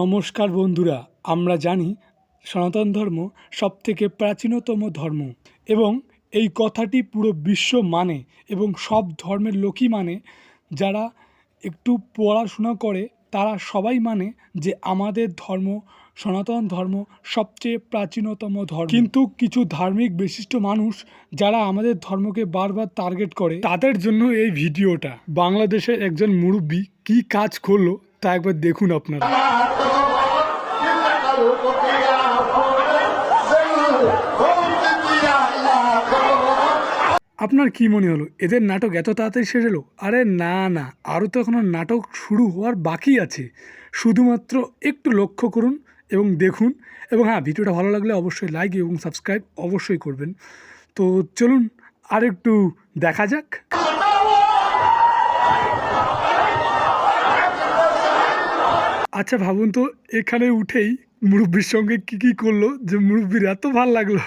নমস্কার বন্ধুরা, আমরা জানি সনাতন ধর্ম সবথেকে প্রাচীনতম ধর্ম এবং এই কথাটি পুরো বিশ্ব মানে এবং সব ধর্মের লোকই মানে। যারা একটু পড়াশোনা করে, তারা সবাই মানে যে আমাদের ধর্ম, সনাতন ধর্ম সবচেয়ে প্রাচীনতম ধর্ম। কিন্তু কিছু ধার্মিক বিশিষ্ট মানুষ যারা আমাদের ধর্মকে বারবার টার্গেট করে, তাদের জন্য এই ভিডিওটা। বাংলাদেশের একজন মুরব্বী কি কাজ করল তা একবার দেখুন আপনারা। আপনার কি মনে হলো? এদের নাটক এত তাড়াতাড়ি শেষ হলো? আরে না না। আরও তো এখনও নাটক শুরু হওয়ার বাকি আছে। শুধুমাত্র একটু লক্ষ্য করুন এবং দেখুন। এবং হ্যাঁ ভিডিওটা ভালো লাগলে অবশ্যই লাইক এবং সাবস্ক্রাইব অবশ্যই করবেন। তো চলুন আর একটু দেখা যাক। আচ্ছা ভাবুন তো, এখানে উঠেই মুরব্বীর সঙ্গে কি কি করল? যে মুরব্বির এত ভালো লাগল।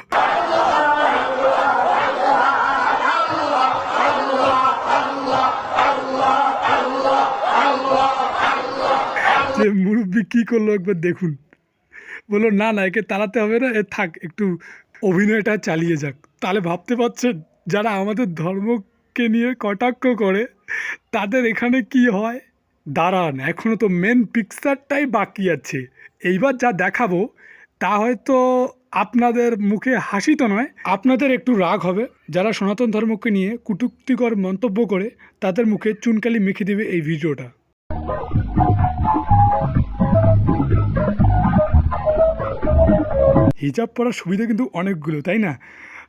যে মুরব্বি কি করল একবার দেখুন। বলল, না না, একে তাড়াতে হবে না, এ থাক, একটু অভিনয়টা চালিয়ে যাক। তাহলে ভাবতে পারছেন, যারা আমাদের ধর্মকে নিয়ে কটাক্ষ করে, তাদের এখানে কি হয়? দাঁড়ান এখনও তো মেন পিকচারটাই বাকি আছে। এইবার যা দেখাবো, তা হয়তো আপনাদের মুখে হাসি তো নয়, আপনাদের একটু রাগ হবে। যারা সনাতন ধর্মকে নিয়ে কুটুক্তিকর মন্তব্য করে, তাদের মুখে চুনকালি মেখে দেবে এই ভিডিওটা। হিজাব পরার সুবিধা কিন্তু অনেকগুলো তাই না?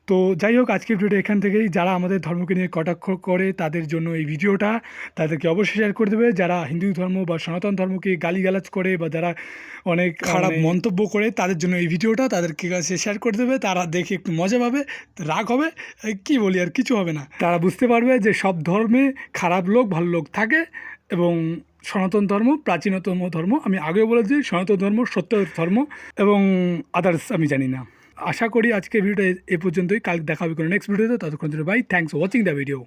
তো যাই হোক আজকের ভিডিওটা এখান থেকেই। যারা আমাদের ধর্মকে নিয়ে কটাক্ষ করে তাদের জন্য এই ভিডিওটা তাদেরকে অবশ্যই শেয়ার করে দেবে। যারা হিন্দু ধর্ম বা সনাতন ধর্মকে গালিগালাজ করে বা যারা অনেক খারাপ মন্তব্য করে তাদের জন্য এই ভিডিওটা তাদেরকে কাছে শেয়ার করে দেবে। তারা দেখে একটু মজা পাবে রাগ হবে কি বলি আর কিছু হবে না। তারা বুঝতে পারবে যে সব ধর্মে খারাপ লোক ভালো লোক থাকে এবং সনাতন ধর্ম, প্রাচীনতম ধর্ম। আমি আগেও বলেছি, সনাতন ধর্ম, সত্য ধর্ম এবং আদার্স আমি জানি না। আশা করি আজকে ভিডিওটা এ- পর্যন্তই। কাল দেখা হবে কোনো নেক্সট ভিডিওতে ততক্ষণ bye thanks watching the video